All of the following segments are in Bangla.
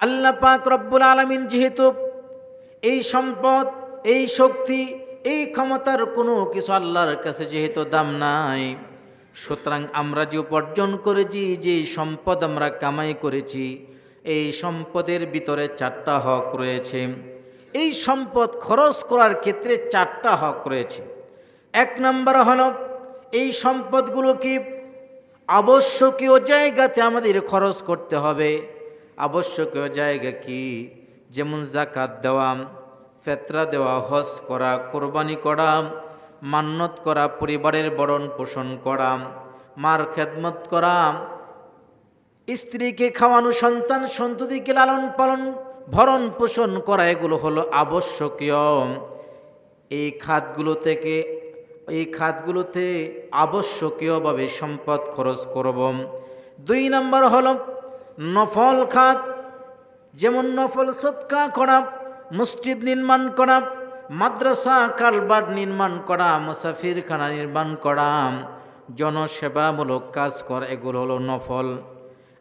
আল্লাহ পাক রব্বুল আলমিন যেহেতু এই সম্পদ, এই শক্তি, এই ক্ষমতার কোনো কিছু আল্লাহর কাছে যেহেতু দাম নাই, সুতরাং আমরা যে উপার্জন করেছি, যে সম্পদ আমরা কামাই করেছি, এই সম্পদের ভিতরে চারটা হক রয়েছে। এই সম্পদ খরচ করার ক্ষেত্রে চারটা হক রয়েছে। এক নম্বর হল, এই সম্পদগুলোকে আবশ্যকীয় জায়গাতে আমাদের খরচ করতে হবে। আবশ্যকীয় জায়গা কি? যেমন জাকাত দেওয়া, ফেতরা দেওয়া, হজ করা, কোরবানি করা মান্যত করা, পরিবারের বরণ পোষণ করা, মার খেদমত করা, স্ত্রীকে খাওয়ানো, সন্তান সন্ততিকে লালন পালন, ভরণ পোষণ করা, এগুলো হলো আবশ্যকীয়। এই খাতগুলো থেকে, এই খাতগুলোতে আবশ্যকীয়ভাবে সম্পদ খরচ করব। দুই নম্বর হলো নফল খাত, যেমন নফল সৎকা করা, মসজিদ নির্মাণ করা, মাদ্রাসা কালবাট নির্মাণ করা, মুসাফিরখানা নির্মাণ করা, জনসেবামূলক কাজ করা, এগুলো হলো নফল।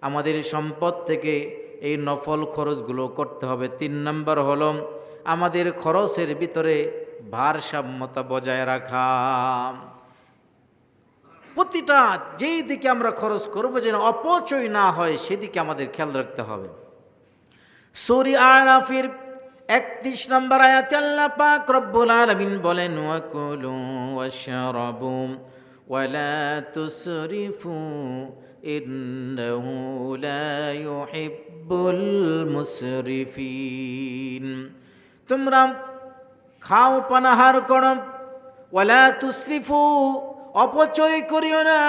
আমাদের সম্পদ থেকে এই নফল খরচগুলো করতে হবে। তিন নম্বর হলো, আমাদের খরচের ভিতরে ভারসাম্যতা বজায় রাখা। প্রতিটা যেই দিকে আমরা খরচ করব যেন অপচয় না হয়, সেদিকে আমাদের খেয়াল রাখতে হবে। সূরি আরাফির একত্রিশ নম্বর আয়াতে আল্লাহ পাক রব্বুল আলামিন বলেন, ওয়াকুলু ওয়াশরাবু ওয়ালা তুসরিফু ইন্নাহু লা ইউহিব্বুল মুসরিফিন। তোমরা খাও পানাহার করো, ওয়ালা তুসরিফু অপচয় করিও না।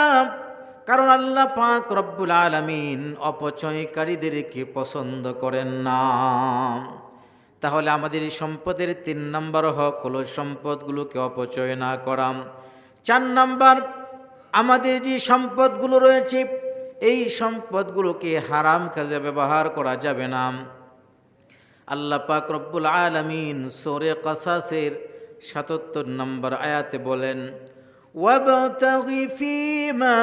কারণ আল্লাহ পাক রব্বুল আলামিন অপচয়কারীদেরকে পছন্দ করেন না। তাহলে আমাদের সম্পদের তিন নম্বর হক হলো সম্পদগুলোকে অপচয় না করা। চার নম্বর, আমাদের যে সম্পদগুলো রয়েছে, এই সম্পদগুলোকে হারাম কাজে ব্যবহার করা যাবে না। আল্লাহ পাক রব্বুল আলমিন সোরে কাসাসের সাতাত্তর নম্বর আয়াতে বলেন وابتغ فيما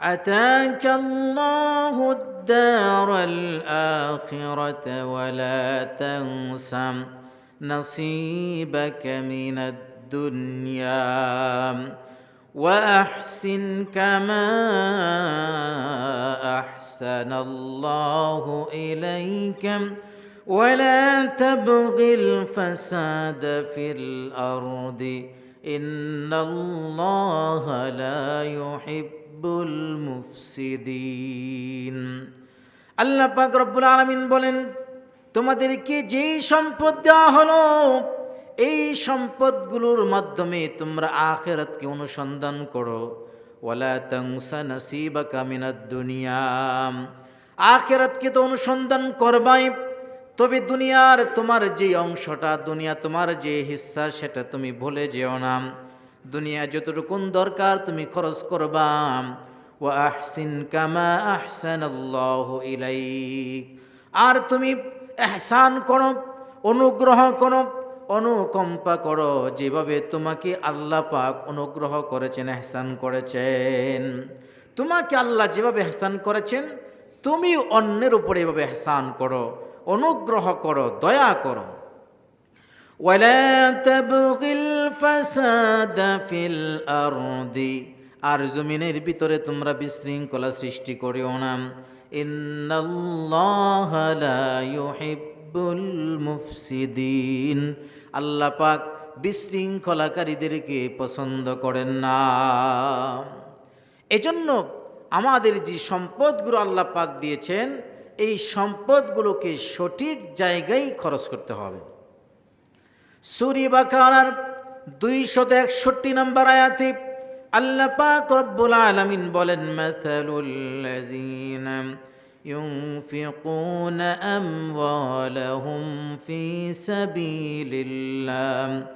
أتاك الله الدار الآخرة ولا تنس نصيبك من الدنيا وأحسن كما أحسن الله إليك ولا تبغ الفساد في الأرض إن الله لا يحب المفسدين আল্লাহ পাক রব্বুল আলমিন বলেন তোমাদেরকে যেই সম্পদ দেওয়া হলো এই সম্পদগুলোর মাধ্যমে তোমরা আখেরাতকে অনুসন্ধান করো ওয়ালা তংসা নসিবা কামিনাদ দুনিয়া আখেরাতকে তো অনুসন্ধান করবাই তবে দুনিয়ার তোমার যে অংশটা, দুনিয়া তোমার যে হিস্সা, সেটা তুমি ভুলে যেও না। দুনিয়া যতটুকুন দরকার, তুমি খরচ করবা। ও আহসিন কামা আহসান আর তুমি এহসান করো, অনুগ্রহ করো, অনুকম্পা করো, যেভাবে তোমাকে আল্লাহ পাক অনুগ্রহ করেছেন, এহসান করেছেন। তোমাকে আল্লাহ যেভাবে এহসান করেছেন, তুমি অন্যের উপরে এভাবে এহসান করো। অনুগ্রহ করো, দয়া করো। আর জমিনের ভিতরে তোমরা বিশৃঙ্খলা সৃষ্টি করিও না। আল্লাহ পাক বিশৃঙ্খলাকারীদেরকে পছন্দ করেন না। এজন্য আমাদের যে সম্পদগুলো আল্লাহ পাক দিয়েছেন এই সম্পদগুলোকে সঠিক জায়গায় খরচ করতে হবে সুরি বাকারার দুইশত একষট্টি নম্বর আয়াতে আল্লাহ পাক রব্বুল আলামিন বলেন মাথালুল্লাযীনা ينفقون أموالهم في سبيل الله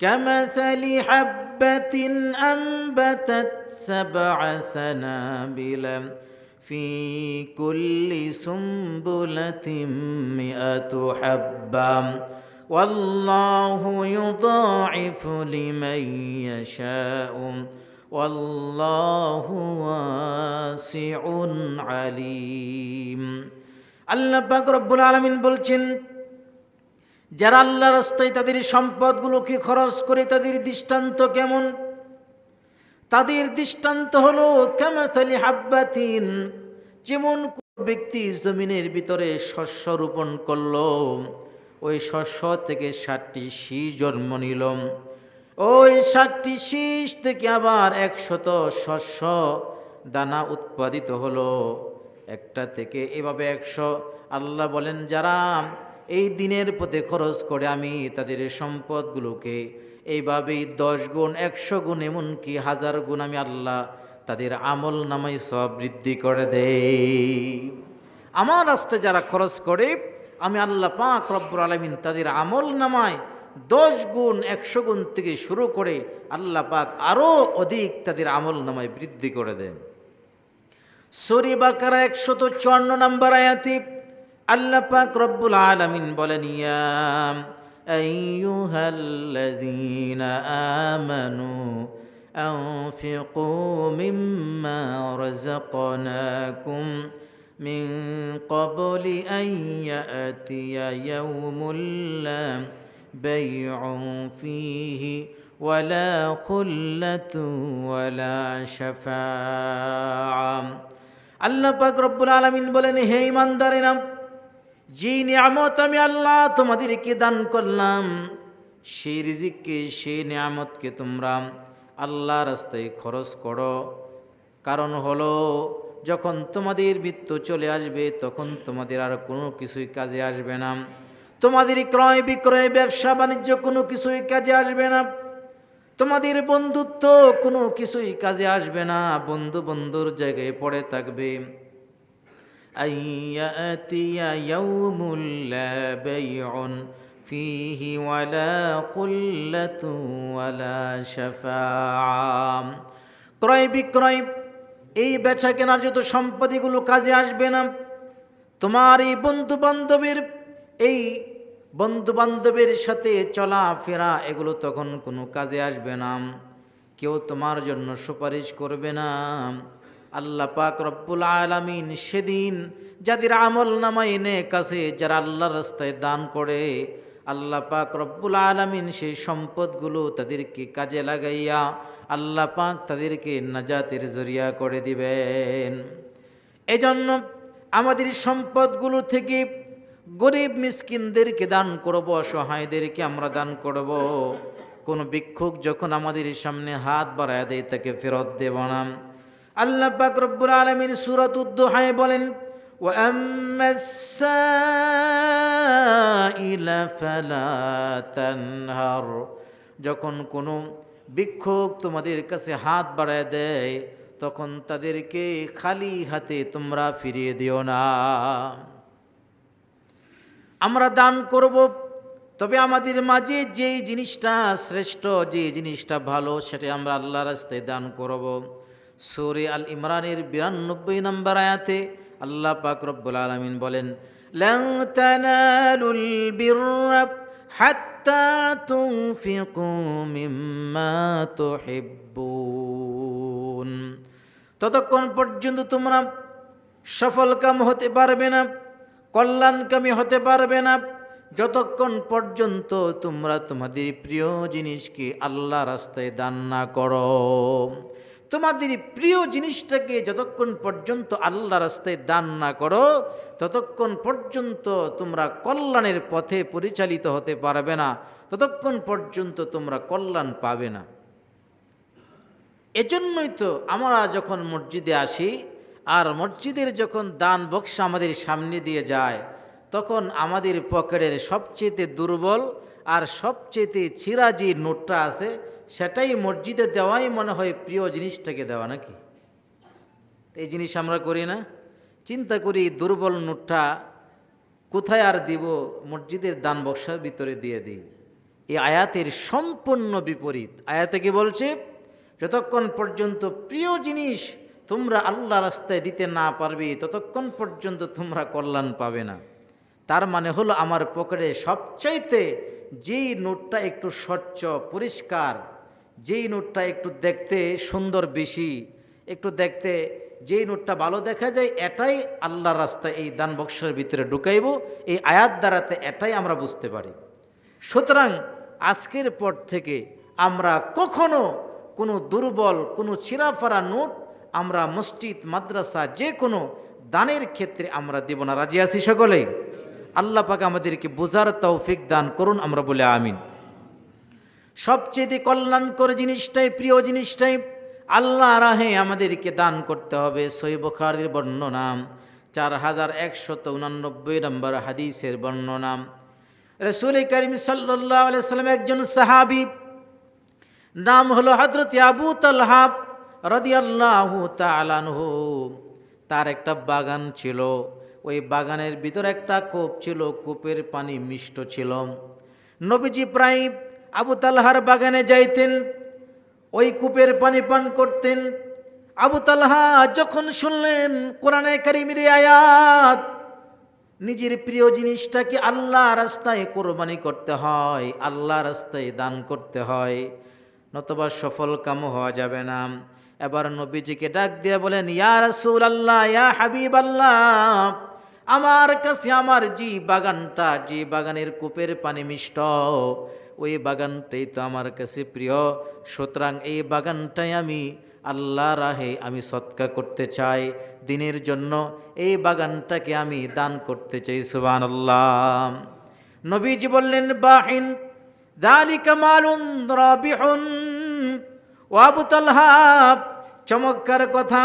كمثل حبة أنبتت سبع سنابل في كل سنبلة مئة حبة والله يضاعف لمن يشاء والله واسع عليم আল্লাহ পাক রব্বুল আলমিন বলছেন যারা আল্লাহ রাস্তায় তাদের সম্পদগুলোকে খরচ করে তাদের দৃষ্টান্ত কেমন তাদের দৃষ্টান্ত হলো কামাতালি হাব্বাতিন, যেমন ব্যক্তি জমিনের ভিতরে শস্য রোপণ করল, ওই শস্য থেকে ষাটটি শীষ জন্ম নিল। ওই ষাটটি শীষ থেকে আবার একশত শস্য দানা উৎপাদিত হলো। একটা থেকে এভাবে একশো। আল্লাহ বলেন, যারা এই দিনের পথে খরচ করে আমি তাদের সম্পদগুলোকে এইভাবেই দশ গুণ, একশো গুণ, এমনকি হাজার গুণ আমি আল্লাহ তাদের আমল নামাই সব বৃদ্ধি করে দেই। আমার রাস্তায় যারা খরচ করে, আমি আল্লাহ পাক রব্বুর আলমিন তাদের আমল নামায় দশ গুণ, একশো গুণ থেকে শুরু করে আল্লাহ পাক আরও অধিক তাদের আমল নামায় বৃদ্ধি করে দেন। সরি বাকারা একশত চুয়ান্ন নম্বর আয়াতি আল্লাহ পাক রব্বুল আলামিন বলেন ইয়া আইয়ুহাল্লাযীনা আমানু أنفقوا مما رزقناكم من قبل أن يأتي يوم لا بيع فيه ولا خلة ولا شفاعة আল্লাহ পাক রব্বুল আলমিন বলেন হে ইমানদারেরা যে নিয়ামত আমি আল্লাহ তোমাদেরকে দান করলাম সেই রিজিককে সেই নিয়ামতকে তোমরা আল্লাহ রাস্তায় খরচ করো। কারণ হলো, যখন তোমাদের বৃত্ত চলে আসবে, তখন তোমাদের আর কোনো কিছুই কাজে আসবে না। তোমাদের ক্রয় বিক্রয়, ব্যবসা বাণিজ্য কোনো কিছুই কাজে আসবে না। তোমাদের বন্ধুত্ব কোনো কিছুই কাজে আসবে না। বন্ধু বন্ধুর জায়গায় পড়ে থাকবে। আইয়াতিয়া ইয়াউমুল লা বাইউন ফিহি ওয়ালা কুল্লাতু ওয়ালা শাফাআ ক্রয় বিক্রয়, এই বেচা কেনার যত সম্পত্তিগুলো কাজে আসবে না, তোমার এই বন্ধু বান্ধবের এই বন্ধু বান্ধবের সাথে চলাফেরা, এগুলো তখন কোনো কাজে আসবে না, কেউ তোমার জন্য সুপারিশ করবে না। আল্লাহ পাক রব্বুল আলামিন সেদিন যাদের আমল নামাই এনে কাছে যারা আল্লাহ রাস্তায় দান করে, আল্লাহ পাক রব্বুল আলামিন সেই সম্পদগুলো তাদেরকে কাজে লাগাইয়া আল্লাহ পাক তাদেরকে নাজাতের জরিয়া করে দিবেন। এজন্য আমাদের সম্পদগুলো থেকে গরিব মিসকিনদেরকে দান করব, অসহায়দেরকে আমরা দান করব। কোনো ভিক্ষুক যখন আমাদের সামনে হাত বাড়ায় দেয়, তাকে ফেরত দেব না। আল্লাহ পাক রব্বুল আলমীর সুরত উদ্দোহায় বলেন وأما السائل فلا تنهر যখন কোনো ভিক্ষুক তোমাদের কাছে হাত বাড়ায় দেয় তখন তাদেরকে খালি হাতে তোমরা ফিরিয়ে দিও না আমরা দান করব তবে আমাদের মাঝে যেই জিনিসটা শ্রেষ্ঠ যে জিনিসটা ভালো সেটা আমরা আল্লাহ রাস্তায় দান করব সুরে আল ইমরানের বিরানব্বই নম্বর আয়াতে আল্লাহ পাক রব্বুল আলমিন বলেন لن تنالوا البر حتى تنفقوا مما تحبون ততক্ষণ পর্যন্ত তোমরা সফলকাম হতে পারবে না কল্যাণকামী হতে পারবে না যতক্ষণ পর্যন্ত তোমরা তোমাদের প্রিয় জিনিসকে আল্লাহ রাস্তায় দান না করো তোমাদের প্রিয় জিনিসটাকে যতক্ষণ পর্যন্ত আল্লাহ রাস্তায় দান না করো, ততক্ষণ পর্যন্ত তোমরা কল্যাণের পথে পরিচালিত হতে পারবে না, ততক্ষণ পর্যন্ত তোমরা কল্যাণ পাবে না। এজন্যই তো আমরা যখন মসজিদে আসি, আর মসজিদের যখন দান বক্স আমাদের সামনে দিয়ে যায়, তখন আমাদের পকেটের সবচেয়ে দুর্বল আর সবচেয়ে চিরাজি নোটটা আছে সেটাই মসজিদে দেওয়াই মনে হয় প্রিয় জিনিসটাকে দেওয়া নাকি? এই জিনিস আমরা করি না। চিন্তা করি দুর্বল নোটটা কোথায় আর দিব? মসজিদের দান বক্সার ভিতরে দিয়ে দিই। এই আয়াতের সম্পূর্ণ বিপরীত। আয়াতে কি বলছে? যতক্ষণ পর্যন্ত প্রিয় জিনিস তোমরা আল্লাহ রাস্তায় দিতে না পারবে, ততক্ষণ পর্যন্ত তোমরা কল্যাণ পাবে না। তার মানে হলো আমার পকেটে সবচাইতে যেই নোটটা একটু স্বচ্ছ, পরিষ্কার যেই নোটটা একটু দেখতে সুন্দর বেশি, একটু দেখতে যেই নোটটা ভালো দেখা যায়, এটাই আল্লাহর রাস্তা এই দান বক্সের ভিতরে ঢুকাইব, এই আয়াত দ্বারাতে এটাই আমরা বুঝতে পারি। সুতরাং আজকের পর থেকে আমরা কখনো কোনো দুর্বল, কোনো ছিঁড়াফাড়া নোট আমরা মসজিদ, মাদ্রাসা যে কোনো দানের ক্ষেত্রে আমরা দেব না। রাজি আছি সকলেই? আল্লাহ আমাদেরকে বোঝার তৌফিক দান করুন, আমরা বলে আমিন। সবচেয়ে কল্যাণকর জিনিসটাই, প্রিয় জিনিসটাই আল্লাহ রাহে আমাদেরকে দান করতে হবে। সৈবখারির বর্ণনা চার হাজার একশত উনানব্বই নম্বর হাদিসের বর্ণনা রসুল করিম সাল্লাহ সাল্লাম একজন সাহাবি, নাম হলো হজরত আবু তালহাব রদিয়াল্লাহ তালানহু তার একটা বাগান ছিল, ওই বাগানের ভিতরে একটা কূপ ছিল, কূপের পানি মিষ্ট ছিল। নবীজি প্রায় আবু তালহার বাগানে যাইতেন, ওই কূপের পানি পান করতেন। আবু তালহা যখন শুনলেন কোরআনে কারিমের আয়াত, নিজের প্রিয় জিনিসটাকে আল্লাহ রাস্তায় কোরবানি করতে হয় আল্লাহ রাস্তায় দান করতে হয়, নতবা সফল কাম হওয়া যাবে না। এবার নবীজিকে ডাক দিয়ে বলেন, ইয়া রাসূল আল্লাহ ইয়া হাবিব আল্লাহ আমার কাছে আমার জি বাগানটা, যে বাগানের কূপের পানি মিষ্ট ওই বাগানটাই তো আমার কাছে প্রিয়। সুতরাং এই বাগানটাই আমি আল্লাহ রাহে আমি সৎকা করতে চাই। দিনের জন্য এই বাগানটাকে আমি দান করতে চাই সুবান আল্লাহ নবীজি বললেন, বাহিন, দালিকা চমৎকার কথা,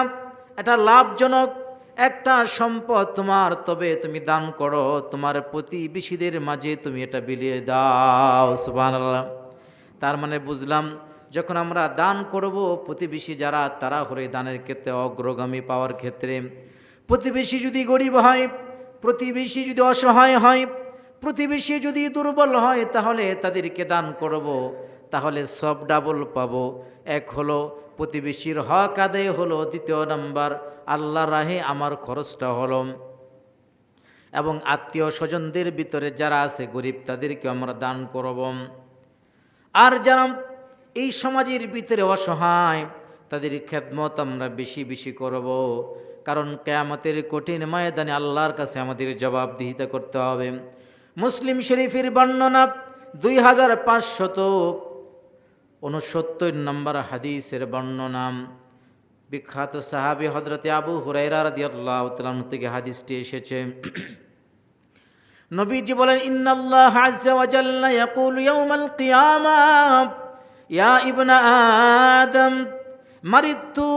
এটা লাভজনক। একটা সম্পদ তোমার, তবে তুমি দান করো। তোমার প্রতিবেশীদের মাঝে তুমি এটা বিলিয়ে দাও সুবান তার মানে বুঝলাম, যখন আমরা দান করব প্রতিবেশী যারা, তারা হলে দানের ক্ষেত্রে অগ্রগামী পাওয়ার ক্ষেত্রে। প্রতিবেশী যদি গরিব হয়, প্রতিবেশী যদি অসহায় হয়, প্রতিবেশী যদি দুর্বল হয়, তাহলে তাদেরকে দান করব। তাহলে সব ডাবল পাবো। এক হলো প্রতিবেশীর হক আদায় হলো, দ্বিতীয় নাম্বার, আল্লাহ রাহে আমার খরচটা হলো এবং আত্মীয় স্বজনদের ভিতরে যারা আছে, গরিব, তাদেরকে আমরা দান করব আর যারা এই সমাজের ভিতরে অসহায়, তাদের খেদমত আমরা বেশি বেশি করব। কারণ কেয়ামতের কঠিন ময়দানে আল্লাহর কাছে আমাদের জবাবদিহিতা করতে হবে। মুসলিম শরীফের বর্ণনা দুই হাজার পাঁচশত উনসত্তর নম্বর হাদিসের বর্ণনা বিখ্যাত সাহাবি হজরতে আবু হুরাইরা রাদিয়াল্লাহু থেকে হাদিসটি এসেছে। নবীজি বলেন, ইন্নাল্লাহ আযজা ওয়া জাল্লা ইয়াকুলু ইয়াউমাল ইয়া ইবনা আদম মারিতু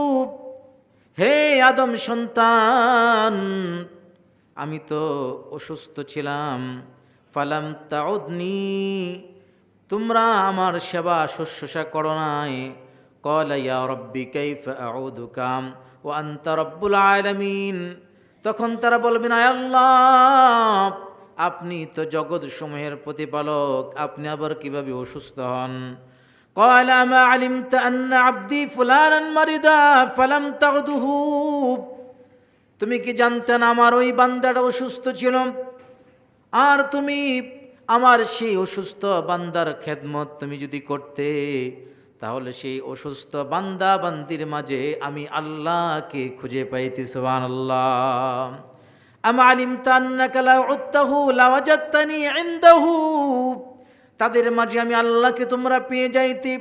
হে আদম সন্তান, আমি তো অসুস্থ ছিলাম। ফালাম তাউদনি তোমরা আমার সেবা শুশ্রূষা করো নাই قال يا ربي كيف أعودك وأنت رب العالمين তখন তারা বলবেন আয় আল্লাহ আপনি তো জগৎ সমূহের প্রতিপালক আপনি আবার কিভাবে অসুস্থ হন قال ما علمت أن عبدي فلانا مريضا فلم تعده তুমি কি জানতেন আমার ওই বান্দাটা অসুস্থ ছিল আর তুমি আমার সেই অসুস্থ বান্দার খেদমত তুমি যদি করতে, তাহলে সেই অসুস্থ বান্দা বান্দির মাঝে আমি আল্লাহকে খুঁজে পাইতে সুবান আল্লাহ আম আলিম তান্নাকালা উত্তাহু লাওয়াজাত্তানি ইনদাহু। তাদের মাঝে আমি আল্লাহকে তোমরা পেয়ে যাইতে।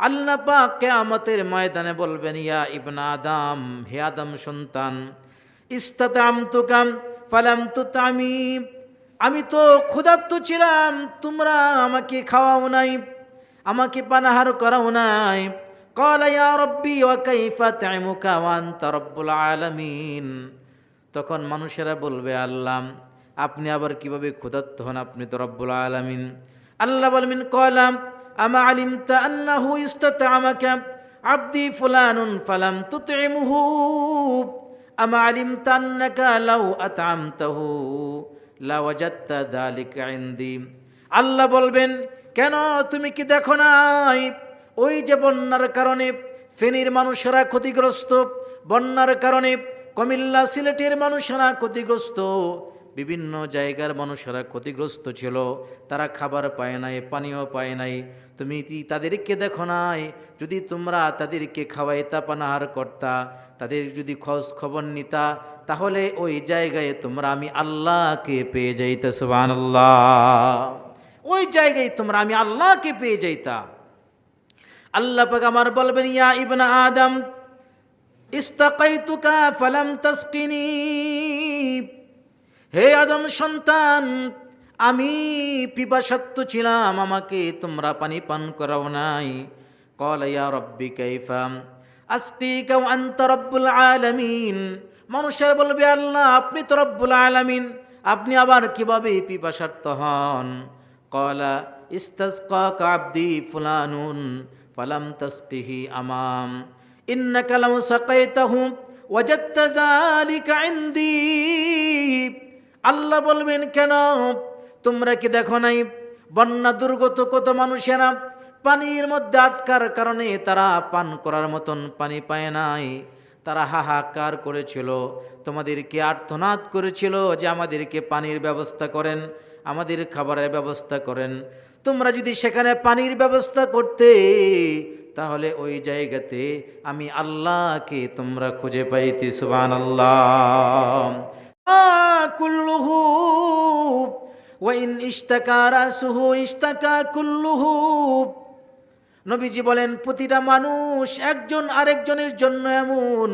আল্লাহ পাক কিয়ামতের ময়দানে বলবেন, ইয়া ইবনা আদম, হে আদম সন্তান ইস্তাতামতুকাম ফালাম তুতামি আমি তো ক্ষুধার্ত ছিলাম, তোমরা আমাকে খাওয়াও নাই, আমাকে পানাহার করাও নাই। কলা ইয়া রব্বি, ওয়া কাইফা তাইমুকা ওয়া আনতা রব্বুল আলামিন। তখন মানুষেরা বলবে, আল্লাহ, আপনি আবার কীভাবে ক্ষুধার্ত হন? আপনি তো রব্বুল আলামিন। আল্লাহ বলবেন কলাম আমা আলিমতা আন্নাহু ইস্তাতামাকা আব্দি ফুলানুন ফালাম তুতইমুহু আমা আলিমতা আন্নাকা লাউ আতআমতাহু। আল্লাহ বলবেন, কেন তুমি কি দেখো নাই? ওই যে বন্যার কারণে ফেনীর মানুষেরা ক্ষতিগ্রস্ত, বন্যার কারণে কমিল্লা সিলেটের মানুষেরা ক্ষতিগ্রস্ত, বিভিন্ন জায়গার মানুষেরা ক্ষতিগ্রস্ত ছিল, তারা খাবার পায় নাই, পানীয় পায় নাই। তুমি তাদেরকে দেখো নাই? যদি তোমরা তাদেরকে খাওয়াইতা, পানাহার করতা, তাদের যদি খোঁজ খবর নিতা তাহলে ওই জায়গায় তোমরা আমি আল্লাহকে পেয়ে যাইতে সুবান ওই জায়গায় তোমরা আমি আল্লাহকে পেয়ে যাইতা। আল্লাহ পাক আমার বলবেন, ইয়া ইবনা আদম, ইস্তাকাইতুকা ফালাম তাসকিনি। হে আদম সন্তান, আমি পিপাসাত্ম ছিলাম, আমাকে তোমরা পানি পান করাও নাই। কল ইয়া রব্বি কাইফা আস্তিকা ওয়া রব্বুল আলামিন। মানুষের বলবে, আল্লাহ, আপনি তো রব্বুল আলামিন। আপনি আবার কীভাবে পিপাসার্থ হন? কলা ইস্তাসকাকা আবদি ফুলানুন ফালাম তাসকিহি আমাম। ইন্নাকা লাউ সাকাইতাহু ওয়াজাদতা যালিকা ইনদি। আল্লাহ বলবেন, কেন? তোমরা কি দেখো নাই? বন্যা দুর্গত কত মানুষেরা পানির মধ্যে আটকার কারণে তারা পান করার মতন পানি পায় নাই। তারা হাহাকার করেছিল। তোমাদেরকে আর্তনাদ করেছিল যে আমাদেরকে পানির ব্যবস্থা করেন, আমাদের খাবারের ব্যবস্থা করেন। তোমরা যদি সেখানে পানির ব্যবস্থা করতে, তাহলে ওই জায়গাতে আমি আল্লাহকে তোমরা খুঁজে পাইতে সুবান আল্লাহ কুল্লুহু ওয়াইন ইশতাকা রাসুহু, ইশতাকা কুল্লুহু। নবীজি বলেন, প্রতিটা মানুষ একজন আরেকজনের জন্য এমন,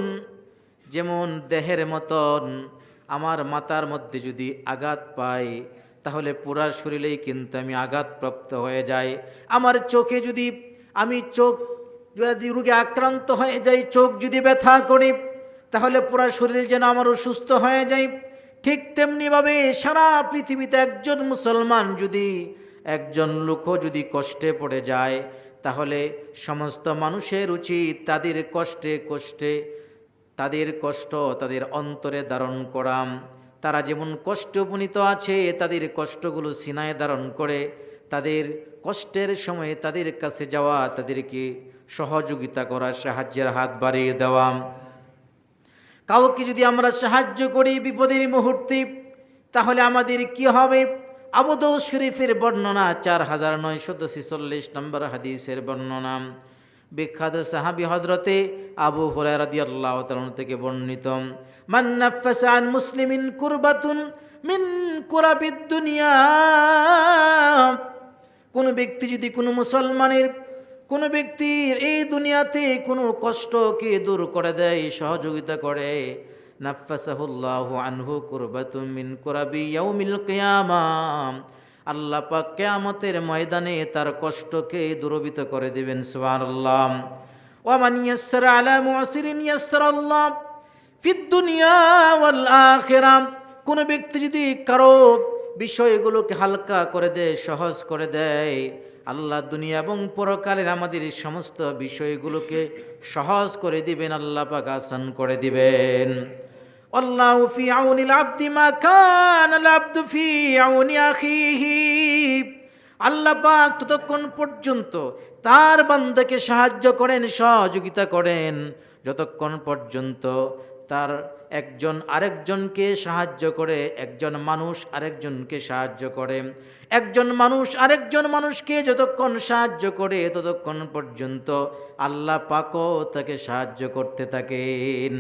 যেমন দেহের মতন। আমার মাথার মধ্যে যদি আঘাত পাই, তাহলে পুরা শরীরেই কিন্তু আমি আঘাতপ্রাপ্ত হয়ে যাই। আমার চোখে যদি আমি চোখ, যদি রোগে আক্রান্ত হয়ে যাই, চোখ যদি ব্যথা করি, তাহলে পুরা শরীর যেন আমার অসুস্থ হয়ে যায়। ঠিক তেমনিভাবে সারা পৃথিবীতে একজন মুসলমান যদি, একজন লোকও যদি কষ্টে পড়ে যায় তাহলে সমস্ত মানুষের উচিত তাদের কষ্টে কষ্টে, তাদের কষ্ট তাদের অন্তরে ধারণ করাম তারা যেমন কষ্ট উপনীত আছে, তাদের কষ্টগুলো সিনায় ধারণ করে। তাদের কষ্টের সময়ে তাদের কাছে যাওয়া, তাদেরকে সহযোগিতা করা, সাহায্যের হাত বাড়িয়ে দেওয়া। কাউকে যদি আমরা সাহায্য করি বিপদের মুহূর্তে, তাহলে আমাদের কি হবে? আবুদ শরীফের বর্ণনা চার হাজার নয়শত ছিচল্লিশ নম্বর হাদিসের বর্ণনা। বিখ্যাত সাহাবি হজরতে আবু হুরায়রাদি আল্লাহ থেকে বর্ণিত মান্নাফাসান মুসলিমিন কুরবাতুন মিন কুরাবিদ দুনিয়া। কোনো ব্যক্তি যদি কোনো মুসলমানের, কোনো ব্যক্তির এই দুনিয়াতে কোনো কষ্টকে দূর করে দেয়, সহযোগিতা করে নাফাসাহুল্লাহ আনহু কুরবাতুম মিন কুরাবি ইয়াউমিল কিয়ামাম আল্লাহ পাক কিয়ামতের ময়দানে তার কষ্টকে দূরবিত করে দিবেন, সুবহানাল্লাহ। ওয়া মান ইয়াসসারা আলা মুসিরিন ইয়াসসারাল্লাহ ফিদ দুনিয়া ওয়াল আখিরাহ কোন ব্যক্তি যদি কারও বিষয়গুলোকে হালকা করে দেয়, সহজ করে দেয়, আল্লাহ দুনিয়া এবং পরকালের আমাদের সমস্ত বিষয়গুলোকে সহজ করে দিবেন, আল্লাহ পাক আসান করে দিবেন। আল্লাহ ফি আউনিল আব্দি মা কান আখিহি। আল্লাহ পাক ততক্ষণ পর্যন্ত তার বান্দাকে সাহায্য করেন, সহযোগিতা করেন। যতক্ষণ পর্যন্ত তার একজন আরেকজনকে সাহায্য করে, একজন মানুষ আরেকজনকে সাহায্য করে, একজন মানুষ আরেকজন মানুষকে যতক্ষণ সাহায্য করে, ততক্ষণ পর্যন্ত আল্লাহ পাকও তাকে সাহায্য করতে থাকেন।